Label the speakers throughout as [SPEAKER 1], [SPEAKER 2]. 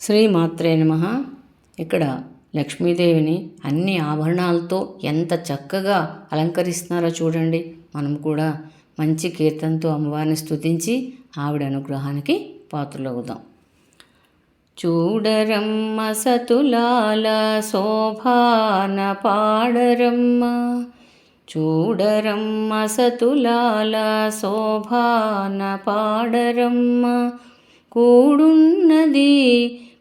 [SPEAKER 1] శ్రీమాత్రే నమ. ఇక్కడ లక్ష్మీదేవిని అన్ని ఆభరణాలతో ఎంత చక్కగా అలంకరిస్తున్నారో చూడండి. మనం కూడా మంచి కీర్తనతో అమ్మవారిని స్తుతించి ఆవిడ అనుగ్రహానికి పాత్రలవుదాం. చూడరమ్మ సతులాల శోభాన పాడరమ్మ. చూడరమ్మ సతులాల శోభాన పాడరమ్మ. కూడున్నది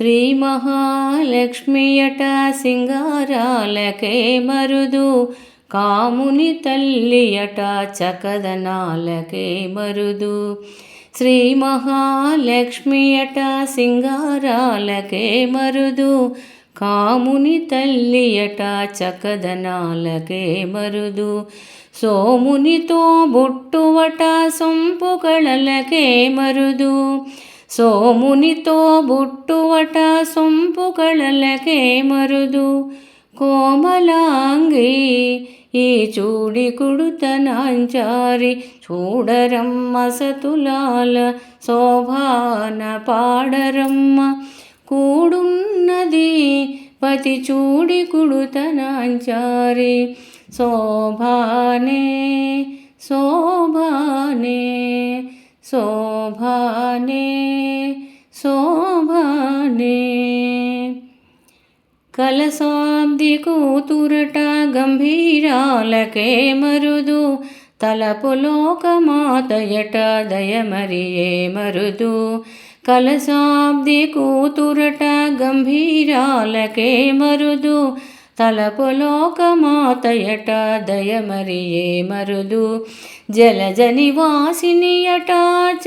[SPEAKER 1] శ్రీ మహాలక్ష్మియట సింగారాలకే మరుదు. కాముని తల్లియట చకదనాలకే మరుదు. శ్రీ మహాలక్ష్మియట సింగారాలకే మరుదు. కాముని తల్లియట చకదనాలకే మరుదు. సోమునితో బుట్టువట సొంపుకళలకే మరుదు. సోమునితో బుట్టువట సొంపుకళలకే మరుదు. కోమలాంగి ఈ చూడి కుడుతనాంచారి చూడరమ్మ సతులాల శోభాన పాడరమ్మ. కూడున్నది పతి చూడి కుడుతనాంచారి శోభానే శోభానే శోభానే. శోభానే కలశాబ్ది కూతురట గంభీరాలకే మరుదు. తలపులోకమాతయట దయమరియే మరుదు. కలశాబ్ది కూతురట గంభీరాలకే మరుదు. తలపులోకమాతయట దయమరియే మరుదు. జలజ నివాసినియట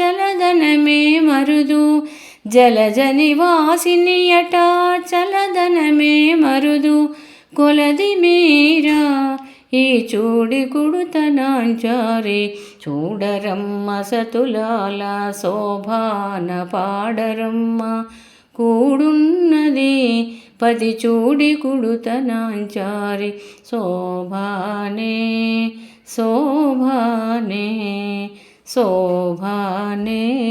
[SPEAKER 1] చలదనమే మరుదు. జలజ నివాసినియట చలదనమే మరుదు. కొలది మీరా ఈ చూడి కుడుతనాంచారి. చూడరమ్మ సతులాల శోభాన పాడరమ్మ. కూడున్నది పది చూడి కుడుతనాంచారి. శోభానే శోభానే శోభానే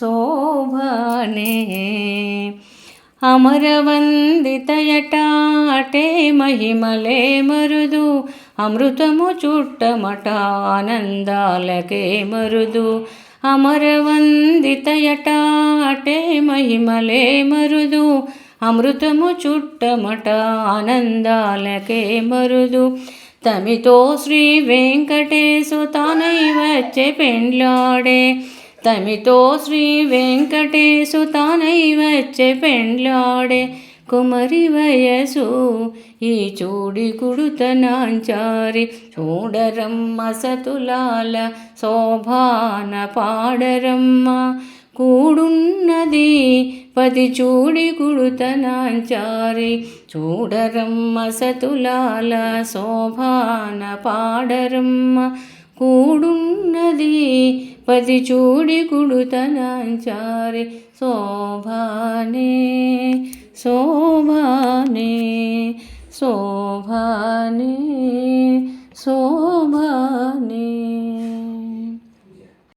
[SPEAKER 1] శో అమరవందితయట అమరవందితయటాటే మహిమలే మరుదు. అమృతము చుట్టమట ఆనందాలకే మరుదు. అమరవందితయటాటే మహిమలే మరుదు. అమృతము చుట్టమట ఆనందాలకే మరుదు. తమితో శ్రీ వెంకటేశు తానై వచ్చే పెండ్లాడే తమితో శ్రీ వెంకటేశు తానై వచ్చే పెండ్లాడే కుమరి వయసు. ఈ చూడి కుడుతనాంచారి చూడరమ్మ సతులాల శోభాన పాడరమ్మ. కూడున్నది పది చూడి కుడుతనాంచారి చూడరమ్మ సతులాల శోభాన పాడరమ్మ. కూడున్నది పది చూడి కుడుతనాంచారి శోభానే శోభానే శోభానే శోభానే